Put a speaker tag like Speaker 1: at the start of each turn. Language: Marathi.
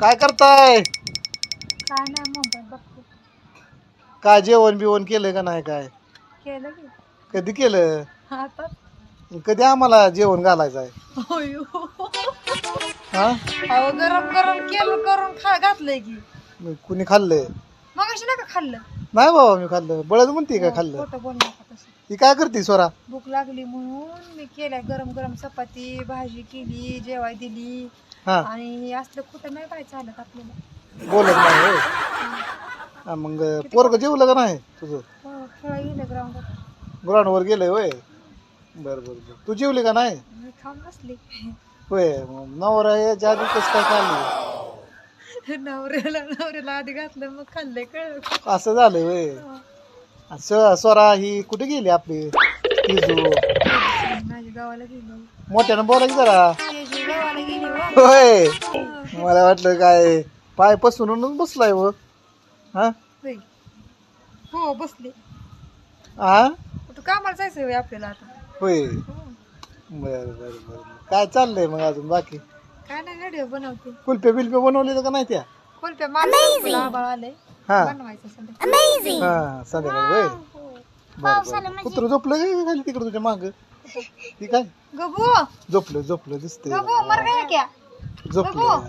Speaker 1: काय करताय?
Speaker 2: काय नाही मोबाईल बघते.
Speaker 1: काय जेवण बिवण केलं का नाही काय?
Speaker 2: केलं की.
Speaker 1: कधी केलं?
Speaker 2: आता
Speaker 1: कधी आम्हाला जेवण घालायचं आहे? हा?
Speaker 2: अहो गरम गरम केलं करून खा घातलंय की.
Speaker 1: मग कुणी खाल्लंय?
Speaker 2: मग अशी नका खाल्लं?
Speaker 1: नाही बाबा मी खाल्लं. बळद म्हणते का खाल्लं?
Speaker 2: खोटं बोल नका तसं?
Speaker 1: ती काय करते स्वरा
Speaker 2: भूक लागली म्हणून मी केल्या गरम गरम चपाती भाजी केली जेवाय दिली.
Speaker 1: हा.
Speaker 2: आणि असलं कुठं नाही काय चालत आपल्याला.
Speaker 1: बोलत नाही होय. हा, मग पोरग जेवलं का नाही तुझं?
Speaker 2: हो खेळा गेलं ग्राउंडात
Speaker 1: ग्राउंडवर गेलंय होय? बर बर बर. तू जेवली का नाही?
Speaker 2: मी खाऊन बसली.
Speaker 1: होय मग नवरा याच्या आधी कसं काय खाल्ली?
Speaker 2: नवऱ्याला नवऱ्याला आधी घातलं मग खाल्लंय कळ
Speaker 1: असं झालं होय. स- स्वरा ही कुठे गेली आपली? तिजू
Speaker 2: माझ्या गावाला गेली.
Speaker 1: मोठ्यानं बोलायची जरा.
Speaker 2: हो.
Speaker 1: होय. मला वाटलं काय पाय पसरून बसलाय व हा.
Speaker 2: हो बसली.
Speaker 1: हा
Speaker 2: कुठं कामाला जायचं होय आपल्याला आता?
Speaker 1: होय.
Speaker 2: हो.
Speaker 1: बर बर बर. काय चाललंय मग अजून बाकी?
Speaker 2: काय नाही व्हिडिओ बनवते.
Speaker 1: कुल्प्या बिल्प्या बनवले का नाही त्या?
Speaker 2: कोणत्या मला आबाळ आलंय.
Speaker 1: हा.
Speaker 2: बनवायचं
Speaker 1: हा संध्याकाळी होय.
Speaker 2: हो.
Speaker 1: बर बर. कुत्र झोपलं का खाली तिकडे तुझ्या माग? ती काय?
Speaker 2: गबू!
Speaker 1: झोपलं झोपलं दिसतंय.
Speaker 2: गबू मर गया क्या?
Speaker 1: झोपलं